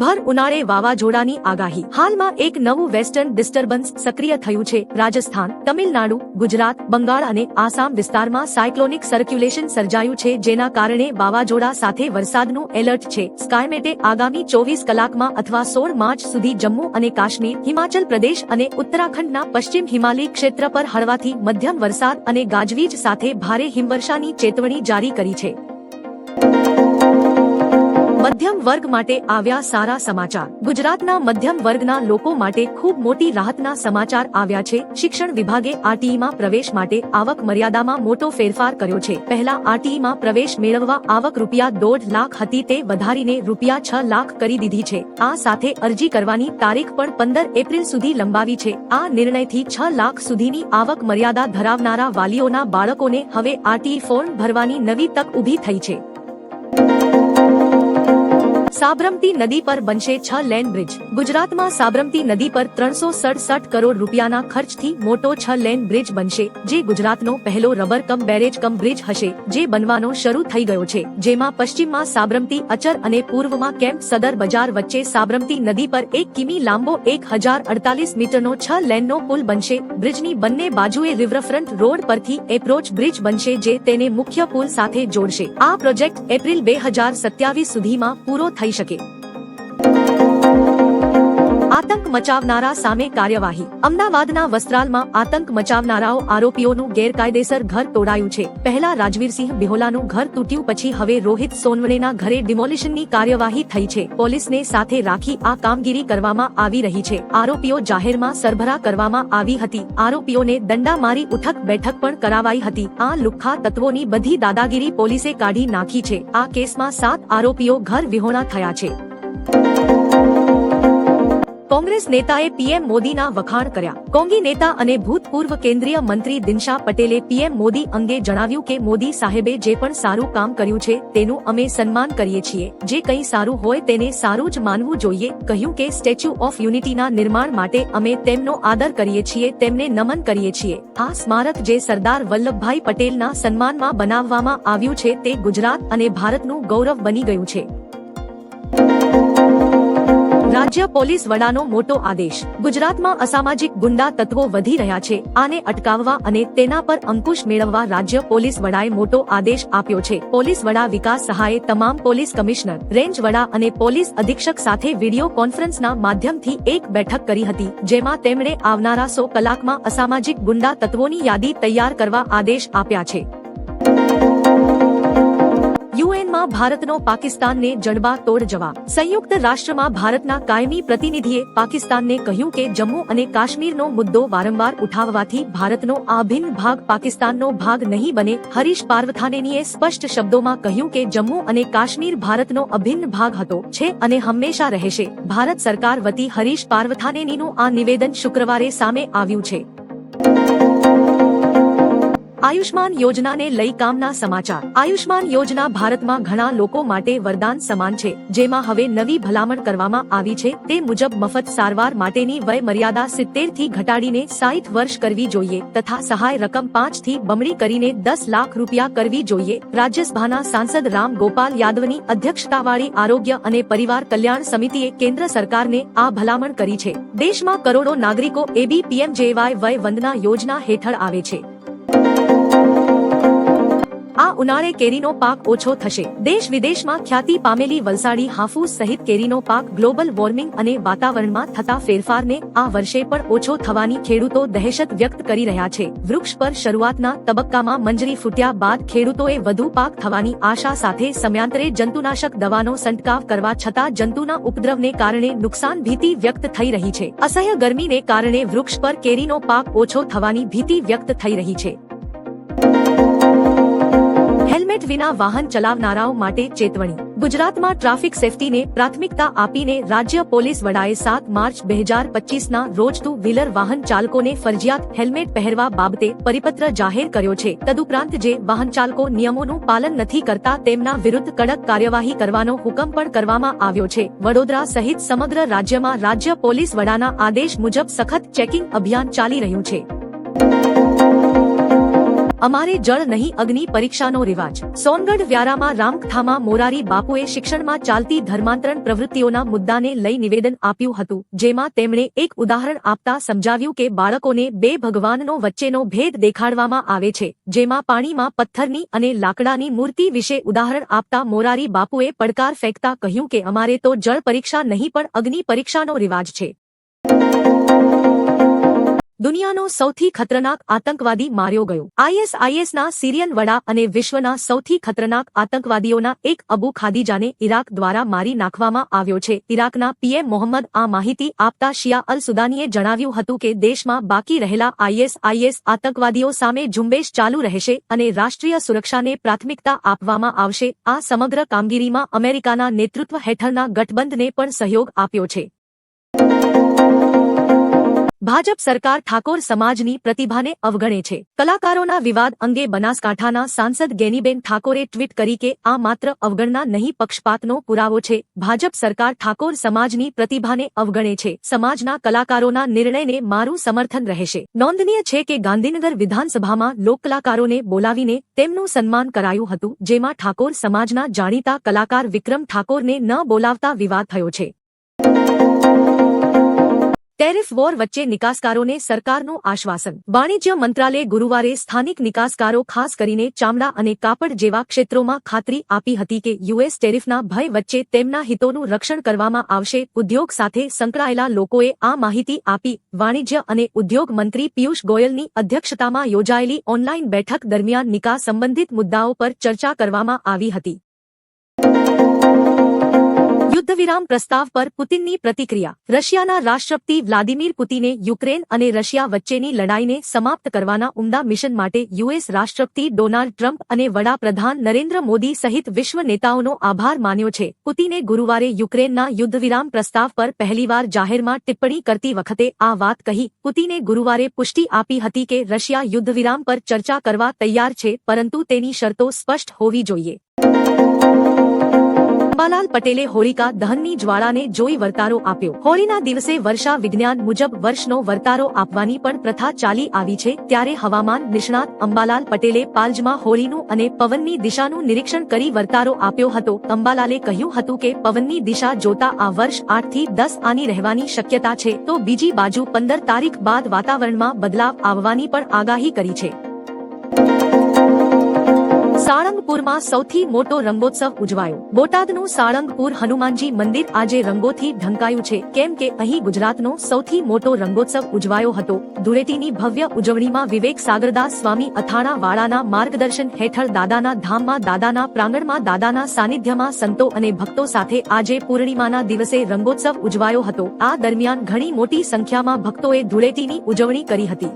ભર ઉનાળે વાવાઝોડાની આગાહી. હાલમાં એક નવું વેસ્ટર્ન ડિસ્ટર્બન્સ સક્રિય થયું છે. રાજસ્થાન, તમિલનાડુ, ગુજરાત, બંગાળ અને આસામ વિસ્તારમાં સાયક્લોનિક સર્ક્યુલેશન સર્જાયું છે, જેના કારણે વાવાઝોડા સાથે વરસાદનું એલર્ટ છે. સ્કાયમેટે આગામી ચોવીસ કલાકમાં અથવા સોળ માર્ચ સુધી જમ્મુ અને કાશ્મીર, હિમાચલ પ્રદેશ અને ઉત્તરાખંડના પશ્ચિમ હિમાલય ક્ષેત્ર પર હળવાથી મધ્યમ વરસાદ અને ગાજવીજ સાથે ભારે હિમવર્ષાની ચેતવણી જારી કરી છે. મધ્યમ વર્ગ માટે આવ્યા સારા સમાચાર. ગુજરાતના મધ્યમ વર્ગના લોકો માટે ખૂબ મોટી રાહતના સમાચાર આવ્યા છે. શિક્ષણ વિભાગે આરટીઈમાં પ્રવેશ માટે આવક મર્યાદામાં મોટો ફેરફાર કર્યો છે. પહેલા આરટીઈમાં પ્રવેશ મેળવવા આવક રૂપિયા દોઢ લાખ હતી તે વધારીને રૂપિયા છ લાખ કરી દીધી છે. આ સાથે અરજી કરવાની તારીખ પણ પંદર એપ્રિલ સુધી લંબાવી છે. આ નિર્ણયથી છ લાખ સુધીની આવક મર્યાદા ધરાવનારા વાલીઓના બાળકોને હવે આરટીઈ ફોર્મ ભરવાની નવી તક ઊભી થઈ છે. સાબરમતી નદી પર બનશે છ લેન બ્રિજ. ગુજરાતમાં સાબરમતી નદી પર ત્રણસો સડસઠ કરોડ રૂપિયાના ખર્ચથી મોટો છ લેન બ્રિજ બનશે, જે ગુજરાતનો પહેલો rubber cum barrage cum bridge હશે, જે બનવાનો શરૂ થઈ ગયો છે. જેમાં પશ્ચિમમાં સાબરમતી, અચર અને પૂર્વમાં કેમ્પ સદર બજાર વચ્ચે સાબરમતી નદી પર એક કિમી લાંબો એક હજાર અડતાલીસ મીટરનો છ લેનનો પુલ બનશે. બ્રિજની બંને બાજુએ રિવરફ્રન્ટ રોડ પરથી એપ્રોચ બ્રિજ બનશે, જે તેને મુખ્ય પુલ સાથે જોડશે. આ પ્રોજેક્ટ એપ્રિલ બે હજાર સત્યાવીસ સુધીમાં પૂરો થઈ શકે. આતંક મચાવનારા સામે કાર્યવાહી. અમદાવાદના વસ્ત્રાલમાં આતંક મચાવનારાઓ આરોપીઓનું ગેરકાયદેસર ઘર તોડાયું છે. પહેલા રાજવીરસિંહ બિહોલાનું ઘર તૂટ્યું પછી હવે રોહિત સોનવણેના ઘરે ડિમોલિશનની કાર્યવાહી થઈ છે. પોલીસને સાથે રાખી આ કામગીરી કરવામાં આવી રહી છે. આરોપીઓ જાહેરમાં સરભરા કરવામાં આવી હતી. આરોપીઓને દંડા મારી ઉઠક બેઠક પણ કરાવાઈ હતી. આ લુખ્ખા તત્વોની બધી દાદાગીરી પોલીસે કાઢી નાખી છે. આ કેસમાં સાત આરોપીઓ ઘર વિહોણા થયા છે. કોંગ્રેસ નેતાએ પીએમ મોદીના વખાણ કર્યા. કોંગી નેતા અને ભૂતપૂર્વ કેન્દ્રીય મંત્રી દિનશા પટેલે પીએમ મોદી અંગે જણાવ્યું કે મોદી સાહેબે જે પણ સારું કામ કર્યું છે તેનું અમે સન્માન કરીએ છીએ. જે કંઈ સારું હોય તેને સારું જ માનવું જોઈએ. કહ્યું કે સ્ટેચ્યુ ઓફ યુનિટીના નિર્માણ માટે અમે તેમનો આદર કરીએ છીએ, તેમને નમન કરીએ છીએ. આ સ્મારક જે સરદાર વલ્લભભાઈ પટેલના સન્માનમાં બનાવવામાં આવ્યું છે તે ગુજરાત અને ભારતનું ગૌરવ બની ગયું છે. રાજ્ય પોલીસ વડાનો મોટો આદેશ. ગુજરાતમાં અસામાજિક ગુંડા તત્વો વધી રહ્યા છે. આને અટકાવવા અને તેના પર અંકુશ મેળવવા રાજ્ય પોલીસ વડાએ મોટો આદેશ આપ્યો છે. પોલીસ વડા વિકાસ સહાયે તમામ પોલીસ કમિશનર, રેન્જ વડા અને પોલીસ અધિક્ષક સાથે વીડિયો કોન્ફરન્સના માધ્યમથી એક બેઠક કરી હતી, જેમાં તેમણે આવનારા સો કલાકમાં અસામાજિક ગુંડા તત્વોની યાદી તૈયાર કરવા આદેશ આપ્યા છે. યુએનમાં ભારતનો પાકિસ્તાનને જડબા તોડ જવા સંયુક્ત રાષ્ટ્રમાં ભારતના કાયમી પ્રતિનિધિએ પાકિસ્તાનને કહ્યું કે જમ્મુ અને કાશ્મીરનો મુદ્દો વારંવાર ઉઠાવવાથી ભારતનો આ ભિન્ન ભાગ પાકિસ્તાનનો ભાગ નહીં બને. હરીશ પાર્વથાનેનીએ સ્પષ્ટ શબ્દોમાં કહ્યું કે જમ્મુ અને કાશ્મીર ભારતનો અભિન્ન ભાગ હતો, છે અને હંમેશા રહેશે. ભારત સરકાર વતી હરીશ પાર્વથાનેનીનું આ નિવેદન શુક્રવારે સામે આવ્યું છે. આયુષ્માન યોજનાને લઈ કામના સમાચાર. આયુષ્માન યોજના ભારતમાં ઘણા લોકો માટે વરદાન સમાન છે, જેમાં હવે નવી ભલામણ કરવામાં આવી છે, તે મુજબ મફત સારવાર માટેની વય મર્યાદા સિત્તેરથી ઘટાડીને સાઠ વર્ષ કરવી જોઈએ, તથા સહાય રકમ પાંચથી બમણી કરીને દસ લાખ રૂપિયા કરવી જોઈએ. રાજ્યસભાના સાંસદ રામ ગોપાલ યાદવની અધ્યક્ષતાવાળી આરોગ્ય અને પરિવાર કલ્યાણ સમિતિએ કેન્દ્ર સરકારને આ ભલામણ કરી છે. દેશમાં કરોડો નાગરિકો એબી પીએમજેવાય વય વંદના યોજના હેઠળ આવે છે. આ ઉનાળે કેરીનો પાક ઓછો થશે. દેશ વિદેશમાં ખ્યાતિ પામેલી વલસાડી હાફૂસ સહિત કેરીનો પાક ગ્લોબલ વોર્મિંગ અને વાતાવરણમાં થતા ફેરફારને આ વર્ષે પણ ઓછો થવાની ખેડૂતો દહેશત વ્યક્ત કરી રહ્યા છે. વૃક્ષ પર શરૂઆતના તબક્કામાં મંજરી ફૂટ્યા બાદ ખેડૂતોએ વધુ પાક થવાની આશા સાથે સમયાંતરે જંતુનાશક દવાનો સંટકાવ કરવા છતાં જંતુના ઉપદ્રવને કારણે નુકસાન ભીતિ વ્યક્ત થઈ રહી છે. અસહ્ય ગરમીને કારણે વૃક્ષ પર કેરીનો પાક ઓછો થવાની ભીતિ વ્યક્ત થઈ રહી છે. હેલ્મેટ વિના વાહન ચલાવનારાઓ માટે ચેતવણી. ગુજરાતમાં ટ્રાફિક સેફટીને પ્રાથમિકતા આપીને રાજ્ય પોલીસ વડાએ સાત માર્ચ બે હજાર પચીસના રોજ ટુ વ્હીલર વાહન ચાલકોને ફરજિયાત હેલ્મેટ પહેરવા બાબતે પરિપત્ર જાહેર કર્યો છે. તદુપરાંત જે વાહન ચાલકો નિયમોનું પાલન નથી કરતા તેમના વિરુદ્ધ કડક કાર્યવાહી કરવાનો હુકમ પણ કરવામાં આવ્યો છે. વડોદરા સહિત સમગ્ર રાજ્યમાં રાજ્ય પોલીસ વડાના આદેશ મુજબ સખત ચેકિંગ અભિયાન ચાલી રહ્યું છે. અમારે જળ નહીં, અગ્નિ પરીક્ષાનો રિવાજ. સોનગઢ વ્યારામાં રામકથામાં મોરારી બાપુએ શિક્ષણમાં ચાલતી ધર્માંતરણ પ્રવૃત્તિઓના મુદ્દાને લઈ નિવેદન આપ્યું હતું, જેમાં તેમણે એક ઉદાહરણ આપતા સમજાવ્યું કે બાળકોને બે ભગવાનનો વચ્ચેનો ભેદ દેખાડવામાં આવે છે, જેમાં પાણીમાં પથ્થરની અને લાકડાની મૂર્તિ વિશે ઉદાહરણ આપતા મોરારી બાપુએ પડકાર ફેંકતા કહ્યું કે અમારે તો જળ પરીક્ષા નહીં, પણ અગ્નિ પરીક્ષાનો રિવાજ છે. દુનિયાનો સૌથી ખતરનાક આતંકવાદી માર્યો ગયો. આઈએસઆઈએસના સિરિયન વડા અને વિશ્વના સૌથી ખતરનાક આતંકવાદીઓના એક અબુ ખાદીજાને ઇરાક દ્વારા મારી નાખવામાં આવ્યો છે. ઇરાકના પીએમ મોહમ્મદ આ માહિતી આપતા શિયા અલ સુદાનીએ જણાવ્યું હતું કે દેશમાં બાકી રહેલા આઈએસઆઈએસ આતંકવાદીઓ સામે ઝુંબેશ ચાલુ રહેશે અને રાષ્ટ્રીય સુરક્ષાને પ્રાથમિકતા આપવામાં આવશે. આ સમગ્ર કામગીરીમાં અમેરિકાના નેતૃત્વ હેઠળના ગઠબંધને પણ સહયોગ આપ્યો છે. ભાજપ સરકાર ઠાકોર સમાજની પ્રતિભાને અવગણે છે. કલાકારોના વિવાદ અંગે બનાસકાંઠાના સાંસદ ગેનીબેન ઠાકોરે ટ્વીટ કરી કે આ માત્ર અવગણના નહીં, પક્ષપાતનો પુરાવો છે. ભાજપ સરકાર ઠાકોર સમાજની પ્રતિભાને અવગણે છે. સમાજના કલાકારોના નિર્ણયને મારું સમર્થન રહેશે. નોંધનીય છે કે ગાંધીનગર વિધાનસભામાં લોકકલાકારોને બોલાવીને તેમનું સન્માન કરાયું હતું, જેમાં ઠાકોર સમાજના જાણીતા કલાકાર વિક્રમ ઠાકોરને ન બોલાવતા વિવાદ થયો છે. ટેરિફ વોર વચ્ચે નિકાસકારોને સરકારનું આશ્વાસન. વાણિજ્ય મંત્રાલયે ગુરુવારે સ્થાનિક નિકાસકારો ખાસ કરીને ચામડા અને કાપડ જેવા ક્ષેત્રોમાં ખાતરી આપી હતી કે યુએસ ટેરિફના ભય વચ્ચે તેમના હિતોનું રક્ષણ કરવામાં આવશે. ઉદ્યોગ સાથે સંકળાયેલા લોકોએ આ માહિતી આપી. વાણિજ્ય અને ઉદ્યોગ મંત્રી પિયુષ ગોયલની અધ્યક્ષતામાં યોજાયેલી ઓનલાઈન બેઠક દરમિયાન નિકાસ સંબંધિત મુદ્દાઓ પર ચર્ચા કરવામાં આવી હતી. યુદ્ધવિરામ પ્રસ્તાવ પર પુતિનની પ્રતિક્રિયા. રશિયાના રાષ્ટ્રપતિ વ્લાદિમીર પુતિને યુક્રેન અને રશિયા વચ્ચેની લડાઈને સમાપ્ત કરવાના ઉમદા મિશન માટે યુએસ રાષ્ટ્રપતિ ડોનાલ્ડ ટ્રમ્પ અને વડાપ્રધાન નરેન્દ્ર મોદી સહિત વિશ્વ નેતાઓનો આભાર માન્યો છે. પુતિને ગુરુવારે યુક્રેનના યુદ્ધવિરામ પ્રસ્તાવ પર પહેલીવાર જાહેરમાં ટિપ્પણી કરતી વખતે આ વાત કહી. પુતિને ગુરુવારે પુષ્ટિ આપી હતી કે રશિયા યુદ્ધવિરામ પર ચર્ચા કરવા તૈયાર છે, પરંતુ તેની શરતો સ્પષ્ટ હોવી જોઈએ. અંબાલાલ પટેલે હોળિકા દહનની જ્વાળાને જોઈ વર્તારો આપ્યો. હોળીના દિવસે વર્ષા વિજ્ઞાન મુજબ વર્ષનો વર્તારો આપવાની પણ પ્રથા ચાલી આવી છે. ત્યારે હવામાન નિષ્ણાત અંબાલાલ પટેલે પાલજમાં હોળીનું અને પવનની દિશાનું નિરીક્ષણ કરી વર્તારો આપ્યો હતો. અંબાલાલે કહ્યું હતું કે પવનની દિશા જોતા આ વર્ષ આઠથી દસ આની રહેવાની શક્યતા છે. તો બીજી બાજુ પંદર તારીખ બાદ વાતાવરણમાં બદલાવ આવવાની પણ આગાહી કરી છે. સાળંગપુરમાં સૌથી મોટો રંગોત્સવ ઉજવાયો. બોટાદનું સાળંગપુર હનુમાનજી મંદિર આજે રંગોથી ઢંકાયું છે. કેમ કે અહીં ગુજરાતનો સૌથી મોટો રંગોત્સવ ઉજવાયો હતો. ધૂળેટીની ભવ્ય ઉજવણીમાં વિવેક સાગરદાસ સ્વામી અથાણા વાળાના માર્ગદર્શન હેઠળ દાદાના ધામમાં દાદાના પ્રાંગણમાં દાદાના સાનિધ્યમાં સંતો અને ભક્તો સાથે આજે પૂર્ણિમાના દિવસે રંગોત્સવ ઉજવાયો હતો. આ દરમિયાન ઘણી મોટી સંખ્યામાં ભક્તોએ ધૂળેટીની ઉજવણી કરી હતી.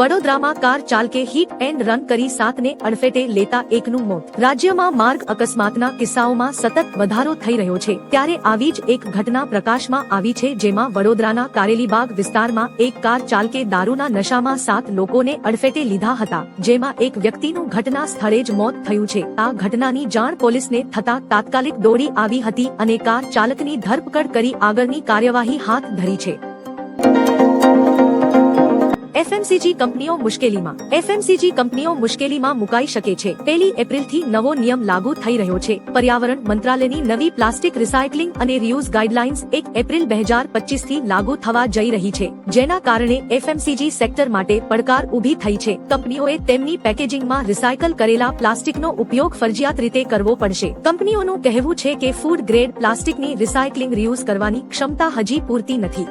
વડોદરામાં કાર ચાલકે હિટ એન્ડ રન કરી સાતને અડફેટે લેતા એકનું મોત. રાજ્યમાં માર્ગ અકસ્માતના કિસ્સાઓમાં સતત વધારો થઈ રહ્યો છે. ત્યારે આવી જ એક ઘટના પ્રકાશમાં આવી છે જેમાં વડોદરાના કારેલીબાગ વિસ્તારમાં એક કાર ચાલકે દારૂના નશામાં સાત લોકોને અડફેટે લીધા હતા, જેમાં એક વ્યક્તિનું ઘટના સ્થળે જ મોત થયું છે. આ ઘટનાની જાણ પોલીસને થતા તાત્કાલિક દોડી આવી હતી અને કાર ચાલકની ધરપકડ કરી આગળની કાર્યવાહી હાથ ધરી છે. એફએમસીજી કંપનીઓ મુશ્કેલીમાં. એફએમસીજી કંપનીઓ મુશ્કેલીમાં મુકાઈ શકે છે. પહેલી એપ્રિલથી નવો નિયમ લાગુ થઈ રહ્યો છે. પર્યાવરણ મંત્રાલયની નવી પ્લાસ્ટિક રિસાયકલિંગ અને રિયુઝ ગાઈડલાઇન્સ એક એપ્રિલ બે હજાર પચીસથી લાગુ થવા જઈ રહી છે. જેના કારણે એફએમસીજી સેક્ટર માટે પડકાર ઊભી થઈ છે. કંપનીઓએ તેમની પેકેજિંગમાં રિસાયકલ કરેલા પ્લાસ્ટિકનો ઉપયોગ ફરજિયાત રીતે કરવો પડશે. કંપનીઓનું કહેવું છે કે ફૂડ ગ્રેડ પ્લાસ્ટિકની રિસાયકલિંગ રિયુઝ કરવાની ક્ષમતા હજી પૂરતી નથી.